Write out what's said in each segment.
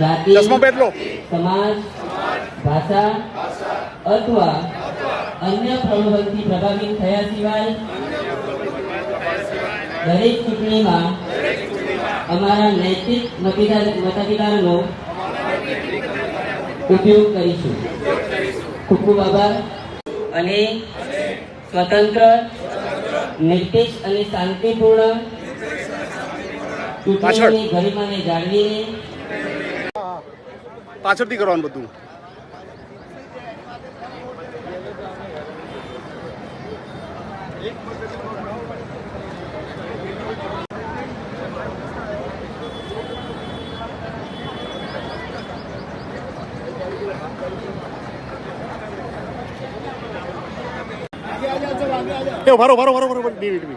જાતિ સમાજ ભાષા અથવા અન્ય પ્રલોભનથી પ્રભાવિત થયા સિવાય દરેક ચૂંટણીમાં અમારા નૈતિક મતાધિકારનો ઉપયોગ કરીશું. ખૂબ ખૂબ આભાર. અને સ્વતંત્ર નિર્દેશ અને શાંતિપૂર્ણ ચૂંટણીની ગરિમાને જાળવીને પાછળથી કરવાનું બધું. એ ભરો ભરો ભરો ભરો બે મિનિટ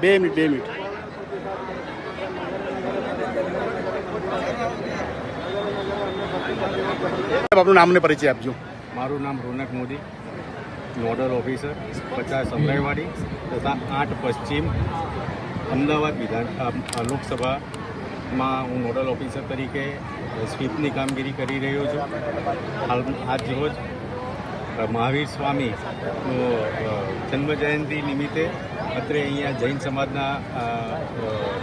બે મિનિટ બે મિનિટ. આપનું નામ ને પરિચય આપજો. મારું નામ રોનક મોદી, નોડલ ઓફિસર, પચાસ અમરાઈવાડી તથા આઠ પશ્ચિમ, અમદાવાદ વિધાન લોકસભામાં હું નોડલ ઓફિસર તરીકે સ્વીપની કામગીરી કરી રહ્યો છું. હાલ, આજ રોજ મહાવીર જન્મ જન્મજયંતિ નિમિત્તે અત્રે અહીંયા જૈન સમાજના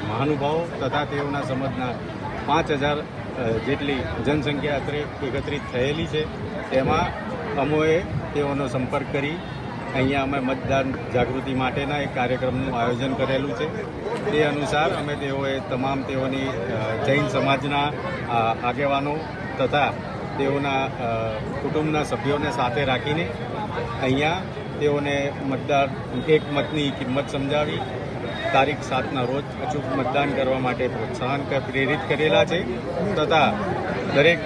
મહાનુભાવો તથા તેઓના સમાજના પાંચ હજાર જેટલી જનસંખ્યા અત્રે એકત્રિત થયેલી છે. તેમાં અમોએ તેઓનો સંપર્ક કરી અહીંયા અમે મતદાન જાગૃતિ માટેના એક કાર્યક્રમનું આયોજન કરેલું છે. તે અનુસાર અમે તેઓએ તમામ તેઓની જૈન સમાજના આગેવાનો તથા તેઓના કુટુંબના સભ્યોને સાથે રાખીને અહીંયા તેઓને મતદાર, એક મતની કિંમત સમજાવી તારીખ સાતના રોજ અચૂક મતદાન કરવા માટે પ્રોત્સાહન પ્રેરિત કરેલા છે તથા દરેક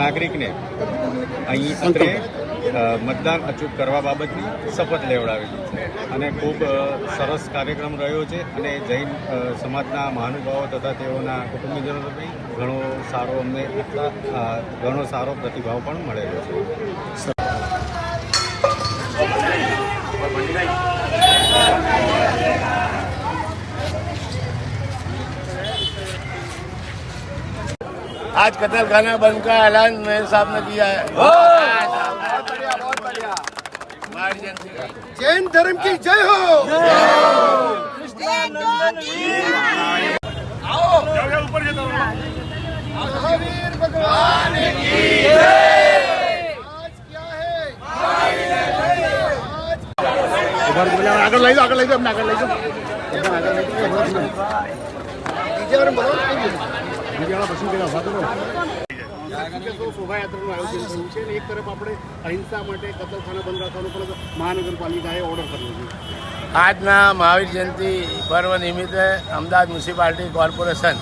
નાગરિકને અહીં અત્રે મતદાન અચૂક કરવા બાબતની શપથ લેવડાવેલી છે અને ખૂબ સરસ કાર્યક્રમ રહ્યો છે અને જૈન સમાજના મહાનુભાવો તથા તેઓના કુટુંબીજનો ઘણો સારો અમને ઘણો સારો પ્રતિભાવ પણ મળેલો છે. आज कतल खाना बंद का ऐलान मेरे साहब ने किया है। जैन धर्म की जय हो। भगवान की आज क्या है? आगे लाई आगे लाई दो अपने आगे लाई વાળા પસંદ કર્યા ઊભા કરો શોભાયાત્રાનું આયોજન થયું છે અને એક તરફ આપણે અહિંસા માટે કતલખાના બંધ રાખવાનો પણ મહાનગરપાલિકાએ ઓર્ડર કર્યો છે. આજના મહાવીર જયંતિ પર્વ નિમિત્તે અમદાવાદ મ્યુનિસિપાલિટી કોર્પોરેશન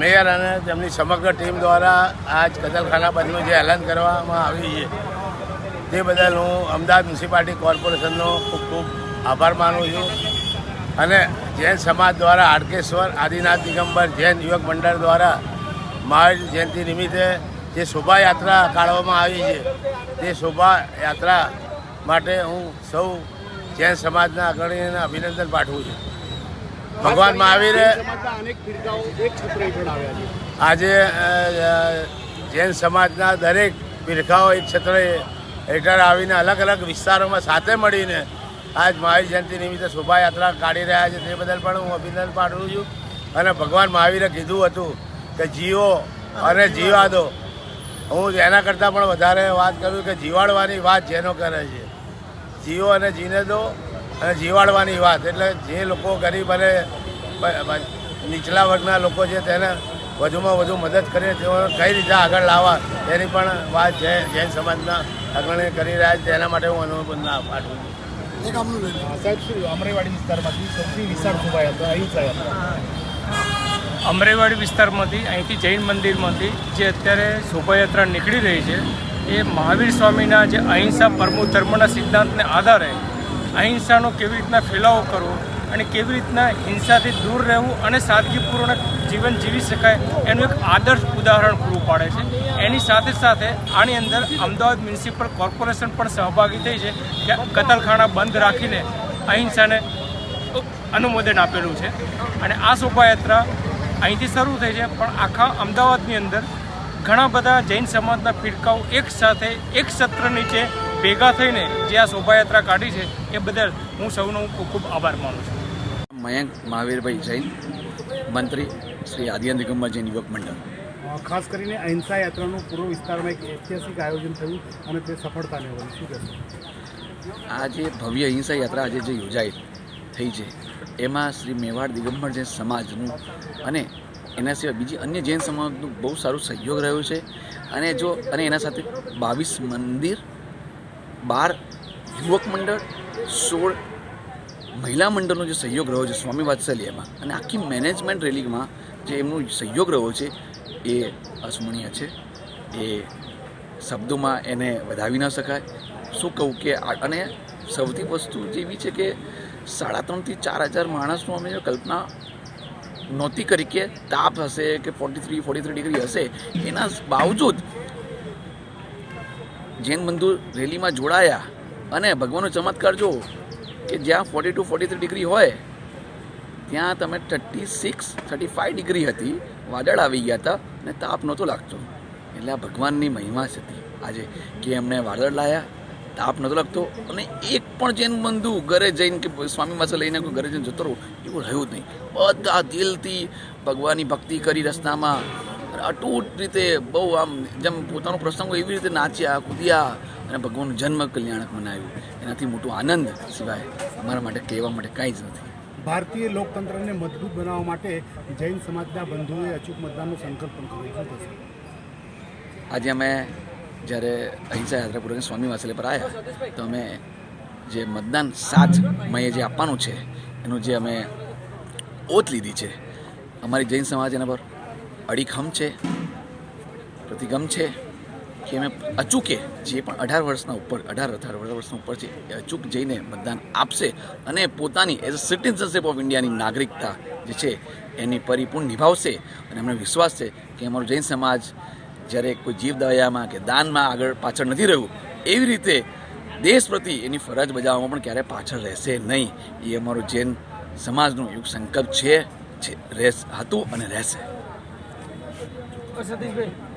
મેયર અને તેમની સમગ્ર ટીમ દ્વારા આજ કતલખાના બંધનું જે એલાન કરવામાં આવ્યું છે તે બદલ હું અમદાવાદ મ્યુનિસિપાલિટી કોર્પોરેશનનો ખૂબ ખૂબ આભાર માનું છું. અને જૈન સમાજ દ્વારા હાડકેશ્વર આદિનાથ દિગંબર જૈન યુવક મંડળ દ્વારા મહાવીર જયંતિ નિમિત્તે જે શોભાયાત્રા કાઢવામાં આવી છે તે શોભાયાત્રા માટે હું સૌ જૈન સમાજના અગ્રણીઓને અભિનંદન પાઠવું છું. ભગવાન મહાવીરે આજે જૈન સમાજના દરેક પીરખાઓ એક ક્ષેત્રે હેઠળ આવીને અલગ અલગ વિસ્તારોમાં સાથે મળીને આજ મહાવીર જયંતિ નિમિત્તે શોભાયાત્રા કાઢી રહ્યા છે. તે બદલ પણ હું અભિનંદન પાઠવું છું. અને ભગવાન મહાવીરે કીધું હતું કે જીવો અને જીવા દો હું એના કરતાં પણ વધારે વાત કરું કે જીવાડવાની વાત જેનો કરે છે. જીવો અને જીને દો અને જીવાડવાની વાત. એટલે જે લોકો ગરીબ અને નીચલા વર્ગના લોકો છે તેને વધુમાં વધુ મદદ કરીને તેઓને કઈ રીતે આગળ લાવવા તેની પણ વાત જૈન સમાજના અગ્રણી કરી રહ્યા છે. તેના માટે હું અનુબંધ પાઠવું છું. સાહેબ શું અમરેવાડી વિસ્તારમાંથી સૌથી વિશાળ શોભાયાત્રા અહિંસા યાત્રા અમરેવાડી વિસ્તારમાંથી અહીંથી જૈન મંદિરમાંથી જે અત્યારે શોભાયાત્રા નીકળી રહી છે એ મહાવીર સ્વામીના જે અહિંસા પરમો ધર્મના સિદ્ધાંતને આધારે અહિંસાનો કેવી રીતના ફેલાવો કરવો અને કેવી રીતના હિંસાથી દૂર રહેવું અને સાદગીપૂર્ણ જીવન જીવી શકાય એનું એક આદર્શ ઉદાહરણ પૂરું પાડે છે. એની સાથે સાથે આની અંદર અમદાવાદ મ્યુનિસિપલ કોર્પોરેશન પણ સહભાગી થઈ છે કે કતલખાના બંધ રાખીને અહિંસાને અનુમોદન આપેલું છે. અને આ શોભાયાત્રા અહીંથી શરૂ થઈ છે, પણ આખા અમદાવાદની અંદર ઘણા બધા જૈન સમાજના ફિરકાઓ એક સાથે એક સત્ર નીચે ભેગા થઈને જે આ શોભાયાત્રા કાઢી છે, એ બદલ હું સૌનો ખૂબ ખૂબ આભાર માનું છું. મયંક મહાવીરભાઈ જૈન મંત્રી શ્રી આદિન દિગમ્બા જૈન યુવક મંડળ. ખાસ કરીને અહિંસા યાત્રાનું પૂર્વ વિસ્તારમાં એક ઐતિહાસિક આયોજન થયું અને તે સફળતા મેળવી શું કહેશો? આ જે ભવ્ય અહિંસા યાત્રા આજે જે યોજાઈ થઈ છે એમાં શ્રી મેવાડ દિગંબર જૈન સમાજનું અને એના સિવાય બીજી અન્ય જૈન સમાજનું બહુ સારું સહયોગ રહ્યો છે. અને જો અને એના સાથે બાવીસ મંદિર બાર યુવક મંડળ સોળ મહિલા મંડળનો જે સહયોગ રહ્યો છે સ્વામી વાત્સલ્યમાં અને આખી મેનેજમેન્ટ રેલીમાં જે એમનો સહયોગ રહ્યો છે, એ અસ્મરણીય છે. એ શબ્દોમાં એને વધાવી ન શકાય. શું કહું કે અને સૌથી વસ્તુ જેવી છે કે સાડા ત્રણથી ચાર હજાર માણસનું અમે કલ્પના નહોતી કરી કે તાપ હશે કે forty three forty three degree હશે, એના બાવજૂદ જૈન બંધુ રેલીમાં જોડાયા. અને ભગવાનનો ચમત્કાર જો કે જ્યાં forty two forty three degree હોય, ત્યાં તમે thirty six thirty five degree હતી, વાદળ આવી ગયા હતા અને તાપ નહોતો લાગતો. એટલે આ ભગવાનની મહિમા હતી આજે કે એમને વાદળ લાયા, તાપ નહોતો લાગતો અને એક પણ જૈન બંધુ ઘરે જઈને કે સ્વામી પાસે લઈને કોઈ ઘરે જઈને જતો રહો એવું રહ્યું જ નહીં. બધા દિલથી ભગવાનની ભક્તિ કરી રસ્તામાં, અટૂટ રીતે બહુ આમ જેમ પોતાનો પ્રસંગ એવી રીતે નાચ્યા, કૂદ્યા અને ભગવાનનું જન્મ કલ્યાણક મનાવ્યું. એનાથી મોટો આનંદ સિવાય અમારા માટે કહેવા માટે કાંઈ જ નથી. ભારતીય લોકતંત્રને મજબૂત બનાવવા માટે જૈન સમાજના બંધુઓએ અચૂક મતદાનનો સંકલ્પ પણ કર્યો. આજે અમે જ્યારે અહિંસા યાત્રા સ્વામી વાસલે પર આવ્યા તો અમે જે મતદાન સાત મયે જે આપવાનું છે એનું જે અમે ઓત લીધી છે અમારી જૈન સમાજ એના પર અડીખમ છે પ્રતિગમ છે કે અમે અચૂકે જે પણ અઢાર વર્ષના ઉપર, અઢાર અઢાર વર્ષના ઉપર છે એ અચૂક જઈને મતદાન આપશે અને પોતાની એઝ અ સિટીઝનશીપ ઓફ ઇન્ડિયાની નાગરિકતા જે છે એની પરિપૂર્ણ નિભાવશે અને અમને વિશ્વાસ છે કે અમારો જૈન સમાજ જ્યારે કોઈ જીવ દયામાં કે દાનમાં આગળ પાછળ નથી રહ્યું, એવી રીતે દેશ પ્રતિ એની ફરજ બજાવવામાં પણ ક્યારે પાછળ રહેશે નહીં. એ અમારો જૈન સમાજનો એક સંકલ્પ છે રહેશ, હતું અને રહેશે.